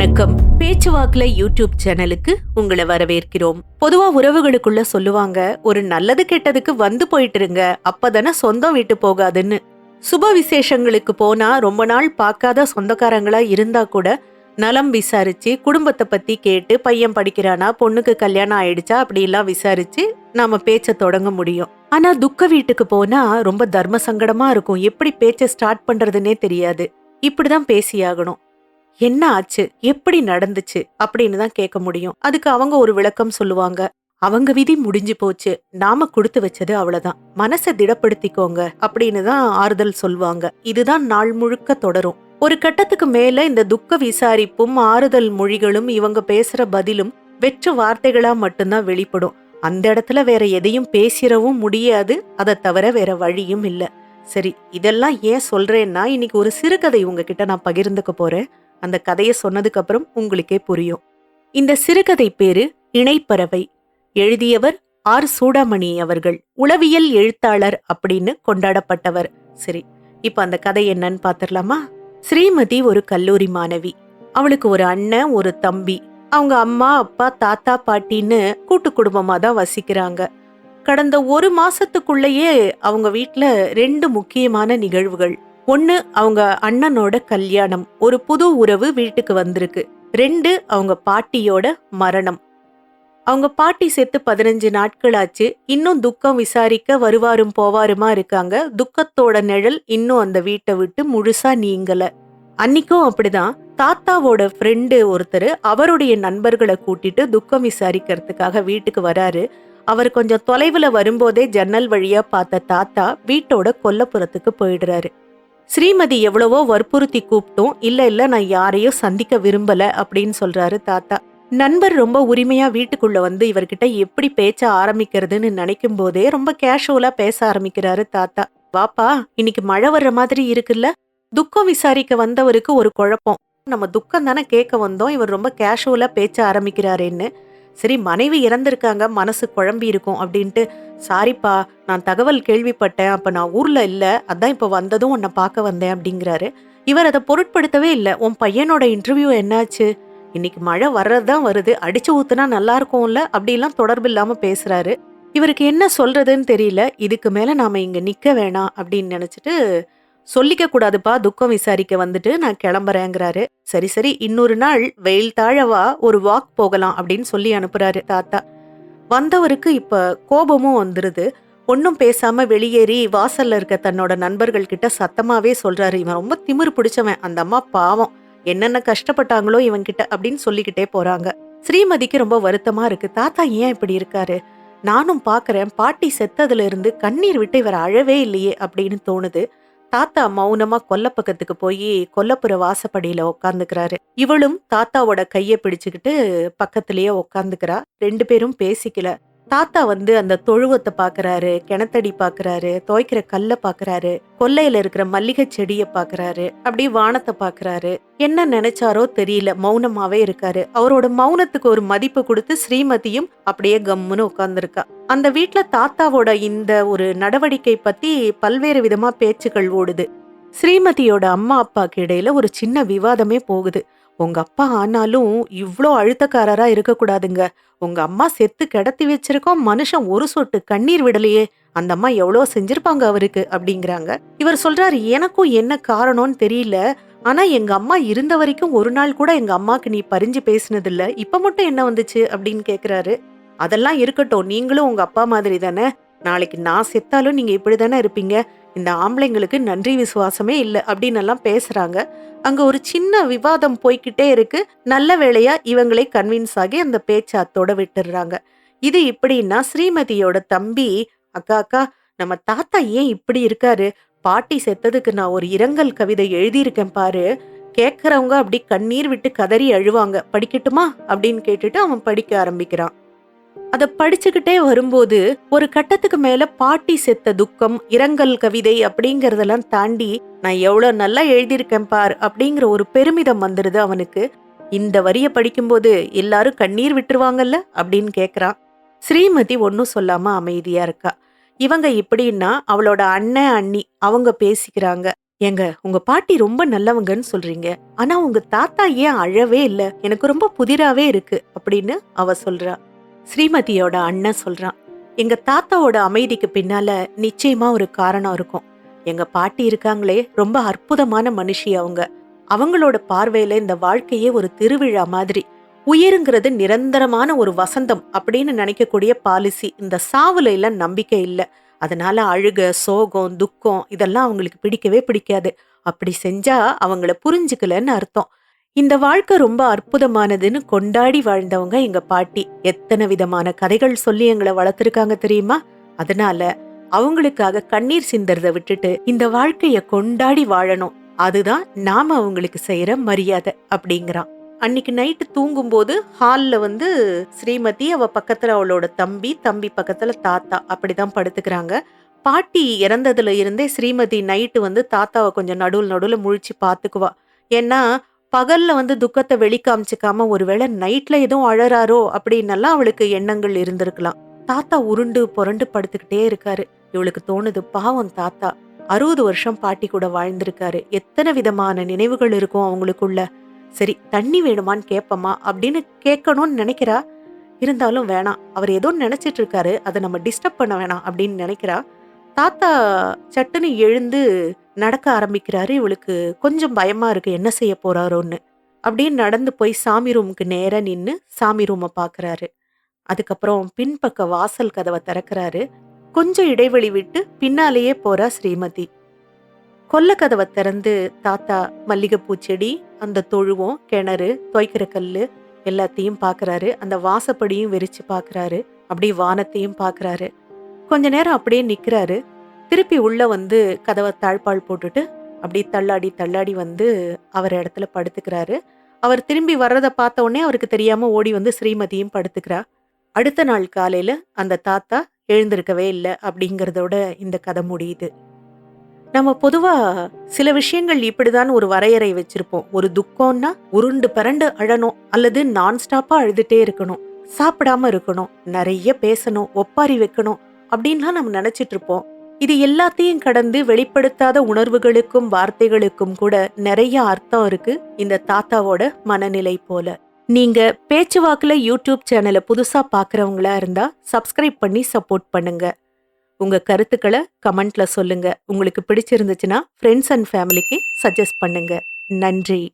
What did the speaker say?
வணக்கம். பேச்சுவாக்குல யூடியூப் சேனலுக்கு உங்களை வரவேற்கிறோம். பொதுவா உறவுகளுக்குள்ள சொல்லுவாங்க ஒரு நல்லது கெட்டதுக்கு வந்து போயிட்டு இருங்க அப்பதானே சொந்தம் விட்டு போகாதுன்னு. சுப விசேஷங்களுக்கு போனா ரொம்ப நாள் பார்க்காத சொந்தக்காரங்களா இருந்தா கூட நலம் விசாரிச்சு குடும்பத்தை பத்தி கேட்டு பையன் படிக்கிறானா பொண்ணுக்கு கல்யாணம் ஆயிடுச்சா அப்படி எல்லாம் விசாரிச்சு நாம பேச்ச தொடங்க முடியும். ஆனா துக்க வீட்டுக்கு போனா ரொம்ப தர்ம சங்கடமா இருக்கும். எப்படி பேச்ச ஸ்டார்ட் பண்றதுன்னே தெரியாது. இப்படிதான் பேசியாகணும். என்ன ஆச்சு? எப்படி நடந்துச்சு? அப்படின்னு தான் கேட்க முடியும். அதுக்கு அவங்க ஒரு விளக்கம் சொல்லுவாங்க. அவங்க விதி முடிஞ்சு போச்சு. நாம கொடுத்து வச்சது அவ்வளவுதான். மனசை திடப்படுத்திக்கோங்க அப்படின்னு தான் ஆறுதல் சொல்லுவாங்க. இதுதான் நாள் முழுக்க தொடரும். ஒரு கட்டத்துக்கு மேல இந்த துக்க விசாரிப்பும் ஆறுதல் மொழிகளும் இவங்க பேசுற பதிலும் வெற்று வார்த்தைகளா மட்டும்தான் வெளிப்படும். அந்த இடத்துல வேற எதையும் பேசிடவும் முடியாது. அதை தவிர வேற வழியும் இல்ல. சரி இதெல்லாம் ஏன் சொல்றேன்னா இன்னைக்கு ஒரு சிறுகதை உங்ககிட்ட நான் பகிர்ந்துக்க போறேன். அந்த கதையை சொன்னதுக்கு அப்புறம் உங்களுக்கே புரியும். இந்த சிறுகதை பேரு இணைப்பறவை. எழுதியவர் ஆர். சூடாமணி அவர்கள். உளவியல் எழுத்தாளர் அப்படின்னு கொண்டாடப்பட்டவர். சரி இப்ப அந்த கதை என்னன்னு பாத்திரலாமா? ஸ்ரீமதி ஒரு கல்லூரி மாணவி. அவளுக்கு ஒரு அண்ணன் ஒரு தம்பி. அவங்க அம்மா அப்பா தாத்தா பாட்டின்னு கூட்டு குடும்பமா தான் வசிக்கிறாங்க. கடந்த ஒரு மாசத்துக்குள்ளேயே அவங்க வீட்டுல ரெண்டு முக்கியமான நிகழ்வுகள். ஒன்று அவங்க அண்ணனோட கல்யாணம். ஒரு புது உறவு வீட்டுக்கு வந்திருக்கு. ரெண்டு அவங்க பாட்டியோட மரணம். அவங்க பாட்டி செத்து பதினஞ்சு நாட்கள் ஆச்சு இன்னும் துக்கம் விசாரிக்க வருவாரும் போவாருமா இருக்காங்க. துக்கத்தோட நிழல் இன்னும் அந்த வீட்டை விட்டு முழுசா நீங்கல. அன்னைக்கும் அப்படிதான். தாத்தாவோட ஃப்ரெண்டு ஒருத்தர் அவருடைய நண்பர்களை கூட்டிட்டு துக்கம் விசாரிக்கிறதுக்காக வீட்டுக்கு வராரு. அவர் கொஞ்சம் தொலைவில் வரும்போதே ஜன்னல் வழியா பார்த்த தாத்தா வீட்டோட கொல்லப்புறத்துக்கு போயிடுறாரு. ஸ்ரீமதி எவ்வளவோ வற்புறுத்தி கூப்பிட்டும். இல்லை இல்லை நான் யாரையும் சந்திக்க விரும்பல அப்படின்னு சொல்றாரு தாத்தா. நண்பர் ரொம்ப உரிமையா வீட்டுக்குள்ள வந்து இவர்கிட்ட எப்படி பேச்ச ஆரம்பிக்கிறதுன்னு நினைக்கும் போதே ரொம்ப கேஷுவலா பேச ஆரம்பிக்கிறாரு தாத்தா. வாப்பா இன்னைக்கு மழை வர்ற மாதிரி இருக்குல்ல? துக்கம் விசாரிக்க வந்தவருக்கு ஒரு குழப்பம். நம்ம துக்கம் தானே கேட்க வந்தோம். இவர் ரொம்ப கேஷுவலா பேச்ச ஆரம்பிக்கிறாருன்னு. சரி மனைவி இறந்திருக்காங்க மனசு குழம்பி இருக்கும் அப்படின்ட்டு சாரிப்பா நான் தகவல் கேள்விப்பட்டேன் அப்போ நான் ஊரில் இல்லை அதான் இப்போ வந்ததும் உன்னை பார்க்க வந்தேன் அப்படிங்கிறாரு. இவர் அதை பொருட்படுத்தவே இல்லை. உன் பையனோட இன்டர்வியூ என்னாச்சு? இன்னைக்கு மழை வர்றதுதான் வருது அடிச்சு ஊத்துனா நல்லா இருக்கும்ல? அப்படிலாம் தொடர்பு இல்லாமல் பேசுறாரு. இவருக்கு என்ன சொல்றதுன்னு தெரியல. இதுக்கு மேல நாம இங்க நிக்க வேணாம் அப்படின்னு நினைச்சிட்டு சொல்லிக்க கூடாதுப்பா துக்கம் விசாரிக்க வந்துட்டு நான் கிளம்புறேங்கிறாரு. சரி சரி இன்னொரு நாள் வெயில் தாழவா ஒரு வாக் போகலாம் அப்படின்னு சொல்லி அனுப்புறாரு தாத்தா. வந்தவருக்கு இப்ப கோபமும் வந்துருது. ஒன்றும் பேசாம வெளியேறி வாசல்ல இருக்க தன்னோட நண்பர்கள் கிட்ட சத்தமாவே சொல்றாரு. இவன் ரொம்ப திமிரு பிடிச்சவன். அந்த அம்மா பாவம். என்னென்ன கஷ்டப்பட்டாங்களோ இவன் கிட்ட அப்படின்னு சொல்லிக்கிட்டே போறாங்க. ஸ்ரீமதிக்கு ரொம்ப வருத்தமா இருக்கு. தாத்தா ஏன் இப்படி இருக்காரு? நானும் பாக்குறேன். பாட்டி செத்ததுல இருந்து கண்ணீர் விட்டு இவர் அழவே இல்லையே அப்படின்னு தோணுது. தாத்தா மௌனமா கொல்லப்பக்கத்துக்கு போய் கொல்லப்புற வாசப்படியில உக்காந்துக்கிறாரு. இவளும் தாத்தாவோட கைய பிடிச்சுக்கிட்டு பக்கத்திலேயே உக்காந்துக்கிறா. ரெண்டு பேரும் பேசிக்கல. தாத்தா வந்து அந்த தொழுவத்தை பாக்குறாரு கிணத்தடி பாக்குறாரு துவைக்கிற கல்லை பாக்குறாரு கொல்லையில இருக்கிற மல்லிகை செடிய பாக்குறாரு அப்படி வானத்தை பாக்குறாரு. என்ன நினைச்சாரோ தெரியல மௌனமாவே இருக்காரு. அவரோட மௌனத்துக்கு ஒரு மதிப்பு கொடுத்து ஸ்ரீமதியும் அப்படியே கம்முன்னு உட்கார்ந்துருக்கா. அந்த வீட்டுல தாத்தாவோட இந்த ஒரு நடவடிக்கை பத்தி பல்வேறு விதமா பேச்சுக்கள் ஓடுது. ஸ்ரீமதியோட அம்மா அப்பாக்கு இடையில ஒரு சின்ன விவாதமே போகுது. உங்க அப்பா ஆனாலும் இவ்வளோ அழுத்தக்காரரா இருக்கக்கூடாதுங்க. உங்க அம்மா செத்து கிடத்தி வச்சிருக்கோம் மனுஷன் ஒரு சொட்டு கண்ணீர் விடலையே. அந்த அம்மா எவ்வளோ செஞ்சிருப்பாங்க அவருக்கு? அப்படிங்கிறாங்க. இவர் சொல்றாரு எனக்கும் என்ன காரணம்னு தெரியல. ஆனா எங்க அம்மா இருந்த வரைக்கும் ஒரு நாள் கூட எங்க அம்மாக்கு நீ பறிஞ்சு பேசினதில்ல. இப்ப மட்டும் என்ன வந்துச்சு? அப்படின்னு கேக்குறாரு. அதெல்லாம் இருக்கட்டும். நீங்களும் உங்க அப்பா மாதிரி தானே. நாளைக்கு நான் செத்தாலும் நீங்க இப்படி தானே இருப்பீங்க. இந்த ஆம்பளைங்களுக்கு நன்றி விசுவாசமே இல்லை அப்படின்னு எல்லாம் பேசுறாங்க. அங்க ஒரு சின்ன விவாதம் போய்கிட்டே இருக்கு. நல்ல வேளையா இவங்களே கன்வின்ஸ் ஆகி அந்த பேச்சை அத்தோட விட்டுடுறாங்க. இது இப்படின்னா ஸ்ரீமதியோட தம்பி அக்கா அக்கா நம்ம தாத்தா ஏன் இப்படி இருக்காரு? பாட்டி செத்ததுக்கு நான் ஒரு இரங்கல் கவிதை எழுதியிருக்கேன் பாரு. கேட்கறவங்க அப்படி கண்ணீர் விட்டு கதறி அழுவாங்க. படிக்கட்டுமா? அப்படின்னு கேட்டுட்டு அவன் படிக்க ஆரம்பிக்கிறான். அத படிச்சுக்கிட்டே வரும்போது ஒரு கட்டத்துக்கு மேல பாட்டி செத்த துக்கம் இரங்கல் கவிதை அப்படிங்கறதெல்லாம் தாண்டி நான் எவ்வளவு நல்லா எழுதியிருக்கேன் பார் அப்படிங்கிற ஒரு பெருமிதம் வந்துருது அவனுக்கு. இந்த வரிய படிக்கும்போது எல்லாரும் கண்ணீர் விட்டுருவாங்கல்ல அப்படின்னு கேக்குறான். ஸ்ரீமதி ஒன்னும் சொல்லாம அமைதியா இருக்கா. இவங்க இப்படின்னா அவளோட அண்ணன் அண்ணி அவங்க பேசிக்கிறாங்க. ஏங்க உங்க பாட்டி ரொம்ப நல்லவங்கன்னு சொல்றீங்க. ஆனா உங்க தாத்தா ஏன் அழவே இல்ல? எனக்கு ரொம்ப புதிராவே இருக்கு அப்படின்னு அவ சொல்றா. ஸ்ரீமதியோட அண்ணன் சொல்றான் எங்க தாத்தாவோட அமைதிக்கு பின்னால நிச்சயமா ஒரு காரணம் இருக்கும். எங்க பாட்டி இருக்காங்களே ரொம்ப அற்புதமான மனுஷி அவங்க. அவங்களோட பார்வையில இந்த வாழ்க்கையே ஒரு திருவிழா மாதிரி. உயிருங்கிறது நிரந்தரமான ஒரு வசந்தம் அப்படின்னு நினைக்கக்கூடிய பாலிசி இந்த சாவுல எல்லாம் நம்பிக்கை இல்லை. அதனால அழுக சோகம் துக்கம் இதெல்லாம் அவங்களுக்கு பிடிக்கவே பிடிக்காது. அப்படி செஞ்சா அவங்கள புரிஞ்சுக்கலன்னு அர்த்தம். இந்த வாழ்க்கை ரொம்ப அற்புதமானதுன்னு கொண்டாடி வாழ்ந்தவங்க எங்க பாட்டி. எத்தனை விதமான கதைகள் சொல்லி எங்களை வளர்த்துருக்காங்க தெரியுமா? அதனால அவங்களுக்காக கண்ணீர் சிந்தறத விட்டுட்டு இந்த வாழ்க்கைய கொண்டாடி வாழணும். அதுதான் நாம அவங்களுக்கு செய்யற மரியாதை அப்படிங்கிறான். அன்னைக்கு நைட்டு தூங்கும்போது ஹால்ல வந்து ஸ்ரீமதி அவ பக்கத்துல அவளோட தம்பி தம்பி பக்கத்துல தாத்தா அப்படிதான் படுத்துக்கிறாங்க. பாட்டி இறந்ததுல இருந்தே ஸ்ரீமதி நைட்டு வந்து தாத்தாவை கொஞ்சம் நடுவில் நடுவில் முழிச்சு பாத்துக்குவா. ஏன்னா பகல்ல வந்து துக்கத்தை வெளிக்காமிச்சிக்காம ஒருவேளை நைட்ல எதுவும் அழறாரோ அப்படின்னெல்லாம் அவளுக்கு எண்ணங்கள் இருந்திருக்கலாம். தாத்தா உருண்டு புரண்டு படுத்துக்கிட்டே இருக்காரு. இவளுக்கு தோணுது பாவம் தாத்தா. அறுபது வருஷம் பாட்டி கூட வாழ்ந்திருக்காரு. எத்தனை விதமான நினைவுகள் இருக்கும் அவங்களுக்குள்ள. சரி தண்ணி வேணுமான்னு கேட்போமா அப்படின்னு கேட்கணும்னு நினைக்கிறா. இருந்தாலும் வேணாம். அவர் ஏதோ நினைச்சிட்டு இருக்காரு. அதை நம்ம டிஸ்டர்ப் பண்ண வேணாம் அப்படின்னு நினைக்கிறா. தாத்தா சட்டுன்னு எழுந்து நடக்க ஆரம்பிக்கிறாரு. இவளுக்கு கொஞ்சம் பயமா இருக்கு. என்ன செய்ய போறாரோன்னு. அப்படியே நடந்து போய் சாமி ரூமுக்கு நேராக நின்று சாமி ரூமை பார்க்குறாரு அதுக்கப்புறம் பின்பக்க வாசல் கதவை திறக்கிறாரு. கொஞ்சம் இடைவெளி விட்டு பின்னாலேயே போறா ஸ்ரீமதி. கொல்ல கதவை திறந்து தாத்தா மல்லிகைப்பூ செடி அந்த தொழுவம் கிணறு துவைக்கிற கல் எல்லாத்தையும் பார்க்குறாரு அந்த வாசப்படியும் விரிச்சு பார்க்குறாரு அப்படியே வானத்தையும் பார்க்குறாரு கொஞ்ச நேரம் அப்படியே நிற்கிறாரு திருப்பி உள்ள வந்து கதவை தாழ்பால் போட்டுட்டு அப்படியே தள்ளாடி தள்ளாடி வந்து அவர் இடத்துல படுத்துக்கிறாரு. அவர் திரும்பி வர்றதை பார்த்த உடனே அவருக்கு தெரியாம ஓடி வந்து ஸ்ரீமதியும் படுத்துக்கிறா அடுத்த நாள் காலையில அந்த தாத்தா எழுந்திருக்கவே இல்லை அப்படிங்கிறதோட இந்த கதை முடியுது. நம்ம பொதுவா சில விஷயங்கள் இப்படிதான் ஒரு வரையறை வச்சிருப்போம். ஒரு துக்கம்னா உருண்டு பரண்டு அழணும் அல்லது நான் ஸ்டாப்பா அழுதுட்டே இருக்கணும். சாப்பிடாம இருக்கணும். நிறைய பேசணும். ஒப்பாரி வைக்கணும். அப்படின்லாம் நம்ம நினைச்சிட்டு இருப்போம் இது எல்லாத்தையும் கடந்து வெளிப்படுத்தாத உணர்வுகளுக்கும் வார்த்தைகளுக்கும் கூட நிறைய அர்த்தம் இருக்கு இந்த தாத்தாவோட மனநிலை போல. நீங்க பேச்சுவாக்குல யூடியூப் சேனலை புதுசா பாக்குறவங்களா இருந்தா சப்ஸ்கிரைப் பண்ணி சப்போர்ட் பண்ணுங்க. உங்க கருத்துக்களை கமெண்ட்ல சொல்லுங்க. உங்களுக்கு பிடிச்சிருந்துச்சுன்னா ஃப்ரெண்ட்ஸ் அண்ட் ஃபேமிலிக்கு சஜஸ்ட் பண்ணுங்க. நன்றி.